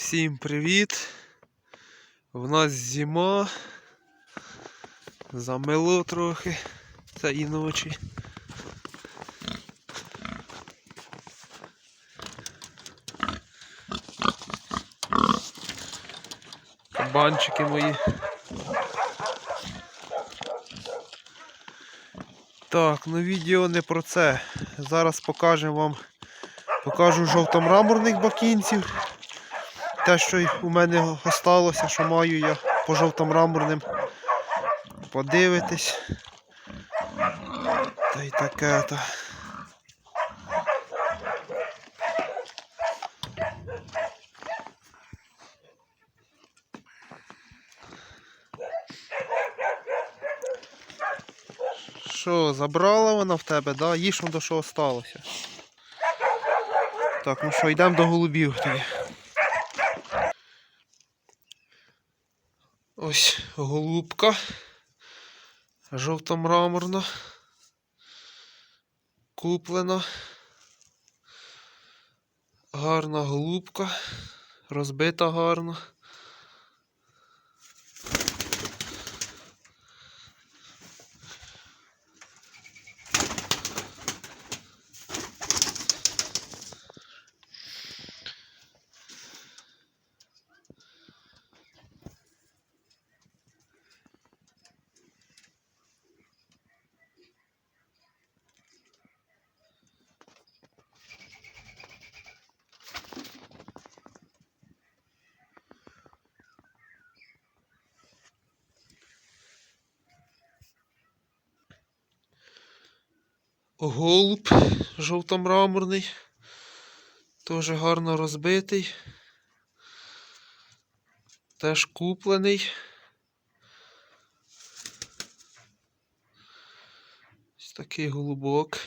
Всім привіт! В нас зима. Замело трохи цієї ночі. Кабанчики мої. Так, ну відео не про це. Зараз покажемо вам, покажу жовтомраморних бакінців. Те, що у мене осталося, що маю я по жовтомраморним. Подивитись. Та й таке то. Що, забрала вона в тебе, да? Їж до що осталося. Так, ну що, йдемо до голубів тоді. Ось голубка. Жовтомраморна. Куплена. Гарна голубка. Розбита гарно. Голуб жовтомраморний. Теж гарно розбитий. Теж куплений. Ось такий голубок.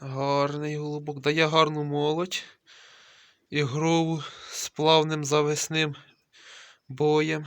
Гарний голубок. Дає гарну молодь. Ігрову з плавним завесним боєм.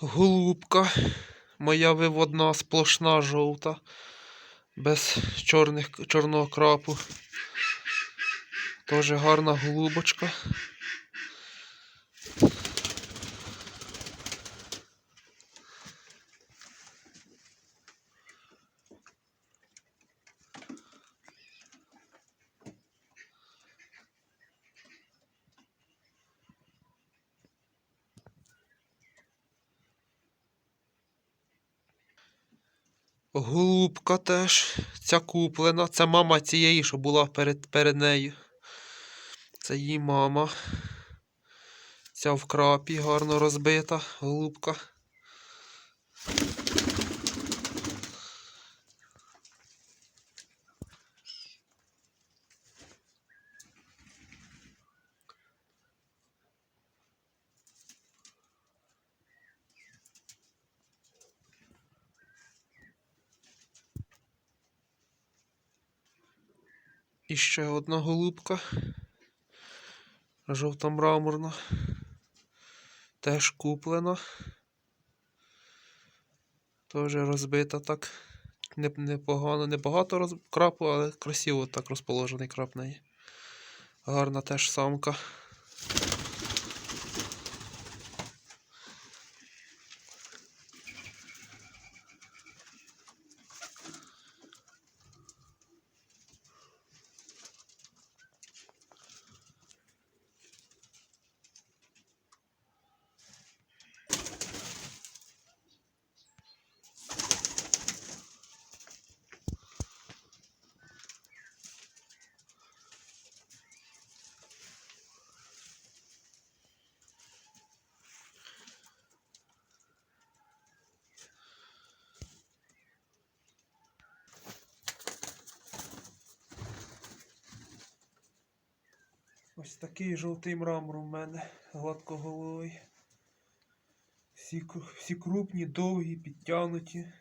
Голубка. Моя виводна сплошна жовта. Без чорних, чорного крапу. Тоже гарна голубочка. Голубка теж. Ця куплена. Це мама цієї, що була перед, перед нею. Це її мама. Ця в крапі гарно розбита голубка. І ще одна голубка. Жовта мраморна. Теж куплена. Теж розбита так. Не- багато роз... крапу, але красиво так розположений крап неї. Гарна теж самка. Ось такий жовтий мрамор у мене, гладкоголовий. Всі, всі крупні, довгі, підтягнуті.